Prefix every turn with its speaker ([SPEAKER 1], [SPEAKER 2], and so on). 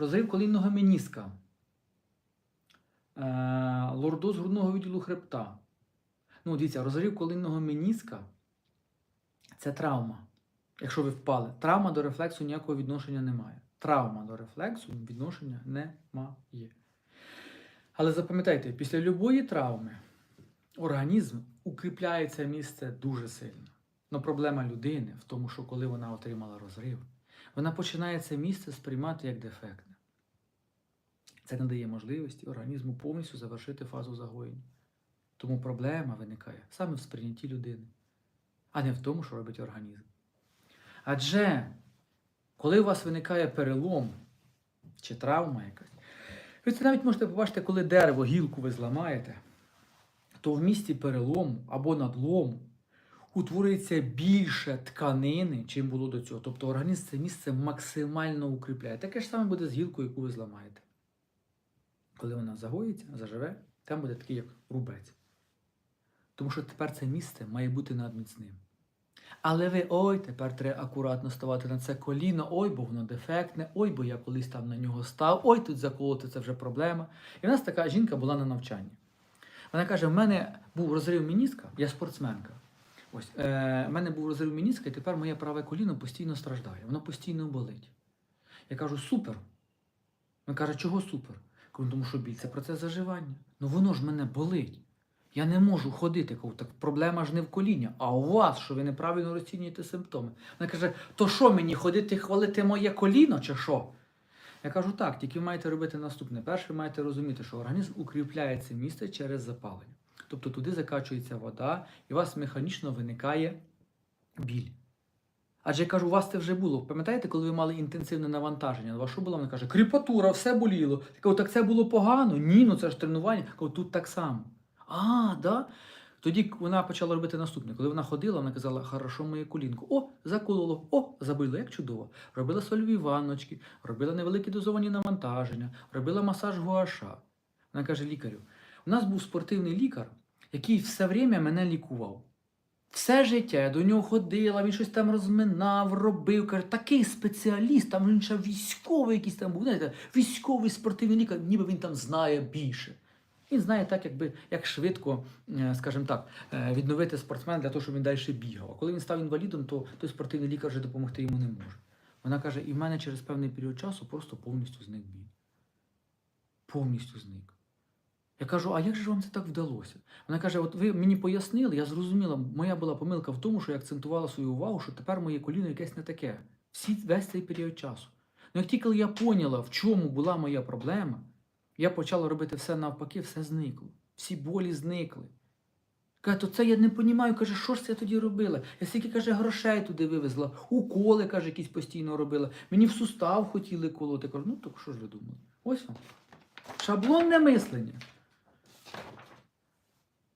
[SPEAKER 1] розрив колінного меніска, е, лордоз грудного відділу хребта. Ну, дивіться, розрив колінного меніска це травма. Якщо ви впали, травма до рефлексу ніякого відношення не має. Травма до рефлексу відношення немає. Але запам'ятайте, після любої травми організм укріпляє це місце дуже сильно. Но проблема людини в тому, що коли вона отримала розрив, вона починає це місце сприймати як дефектне. Це не дає можливості організму повністю завершити фазу загоєння. Тому проблема виникає саме в сприйнятті людини, а не в тому, що робить організм. Адже коли у вас виникає перелом чи травма якась, ви це навіть можете побачити, коли дерево, гілку ви зламаєте, то в місці перелому або надлому утворюється більше тканини, чим було до цього. Тобто організм це місце максимально укріпляє. Таке ж саме буде з гілкою, яку ви зламаєте. Коли вона загоїться, заживе, там буде такий, як рубець. Тому що тепер це місце має бути надміцним. Але ви ой, тепер треба акуратно ставати на це коліно, ой, бо воно дефектне, ой, бо я колись там на нього став, ой, тут заколоти це вже проблема. І в нас така жінка була на навчанні. Вона каже: в мене був розрив мініска, я спортсменка. Ось, е, в мене був розрив мініска, і тепер моє праве коліно постійно страждає, воно постійно болить. Я кажу, супер. Він каже, чого супер? Кажу, тому що біль це процес заживання. Ну воно ж мене болить. Я не можу ходити. Кажу, так проблема ж не в коліні, а у вас, що ви неправильно розцінюєте симптоми. Вона каже: то що мені ходити хвалити моє коліно, чи що? Я кажу, так, тільки ви маєте робити наступне. Перше, ви маєте розуміти, що організм укріпляє це місце через запалення. Тобто туди закачується вода, і у вас механічно виникає біль. Адже я кажу, у вас це вже було. Пам'ятаєте, коли ви мали інтенсивне навантаження? Вас що було? Вона каже, кріпатура, все боліло. Я кажу, так це було погано. Ні, ну це ж тренування. Я кажу, тут так само. А, да? Тоді вона почала робити наступне. Коли вона ходила, вона казала, хорошо моє колінко. О, закололо, о, забило, як чудово. Робила сольові ванночки, робила невеликі дозовані навантаження, робила масаж гуаша. Вона каже лікарю: у нас був спортивний лікар, який все время мене лікував. Все життя я до нього ходила, він щось там розминав, робив. Каже, такий спеціаліст, там він ще військовий якийсь там був. Знаєте, військовий спортивний лікар, ніби він там знає більше. Він знає так, якби як швидко, е, скажімо так, е, відновити спортсмена для того, щоб він далі бігав. А коли він став інвалідом, то той спортивний лікар вже допомогти йому не може. Вона каже, і в мене через певний період часу просто повністю зник біль. Повністю зник. Я кажу, а як же вам це так вдалося? Вона каже: от ви мені пояснили, я зрозуміла, моя була помилка в тому, що я акцентувала свою увагу, що тепер моє коліно якесь не таке. Всі, весь цей період часу. Ну як тільки я поняла, в чому була моя проблема, я почала робити все навпаки, все зникло. Всі болі зникли. Каже, то це я не розумію, каже, що ж це я тоді робила? Я стільки, каже, грошей туди вивезла, уколи, каже, якісь постійно робила. Мені в сустав хотіли колоти. Кажу, ну так що ж ви думали? Ось вам. Шаблонне мислення.